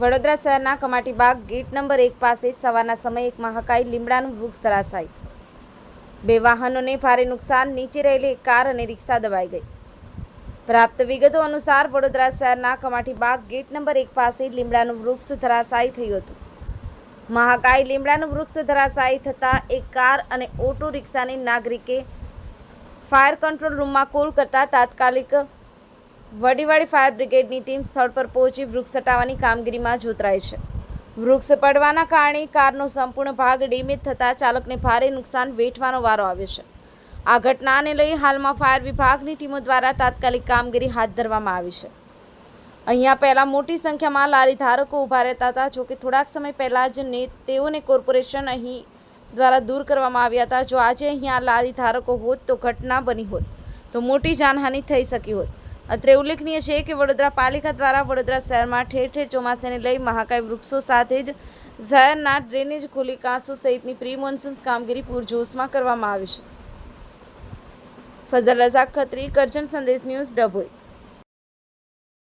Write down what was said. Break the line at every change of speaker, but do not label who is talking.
વડોદરા શહેરના Kamati Baug gate number એક પાસે સવારના સમયે એક મહાકાય લીમડાનું વૃક્ષ ધરાશાય. બે વાહનોને ભારે નુકસાન, નીચે રહેલી એક કાર અને રિક્ષા દબાઈ ગઈ. પ્રાપ્ત વિગતો અનુસાર વડોદરા શહેરના કમાટીબાગ ગેટ નંબર એક પાસે લીમડાનું વૃક્ષ ધરાશાયી થયું હતું. મહાકાય લીમડાનું વૃક્ષ ધરાશાયી થતાં એક કાર અને ઓટો રિક્ષાને નાગરિકે ફાયર કંટ્રોલ રૂમમાં કોલ કરતાં તાત્કાલિક વડીવાડી ફાયર બ્રિગેડની ટીમ સ્થળ પર પહોંચી વૃક્ષ હટાવવાની કામગીરીમાં જોતરાઈ છે. વૃક્ષ પડવાના કારણે કારનો સંપૂર્ણ ભાગ ડેમેજ થતાં ચાલકને ભારે નુકસાન વેઠવાનો વારો આવ્યો છે. આ ઘટનાને લઈ હાલમાં ફાયર વિભાગની ટીમો દ્વારા તાત્કાલિક કામગીરી હાથ ધરવામાં આવી છે. અહીંયા પહેલાં મોટી સંખ્યામાં લારી ધારકો ઊભા રહેતા હતા જોકે થોડાક સમય પહેલાં જ ને તેઓને કોર્પોરેશન અહીં દ્વારા દૂર કરવામાં આવ્યા હતા. જો આજે અહીંયા લારી ધારકો હોત તો ઘટના બની હોત, તો મોટી જાનહાનિ થઈ શકી હોત. અત્રે ઉલ્લેખનીય છે કે વડોદરા પાલિકા દ્વારા વડોદરા શહેરમાં ઠેર ઠેર ચોમાસાને લઈ મહાકાય વૃક્ષો સાથે જ શહેરના ડ્રેનેજ ખુલ્લી કાંસો સહિતની પ્રી મોન્સૂન્સ કામગીરી પૂરજોશમાં કરવામાં આવી છે. ફઝલ રઝાક ખત્રી, કરજણ સંદેશ ન્યૂઝ ડભોઈ.